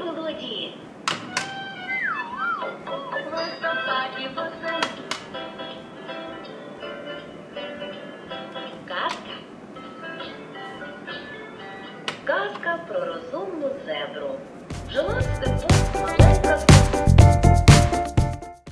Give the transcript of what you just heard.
В листопаді. Казка. Казка про розумну зебру. Жила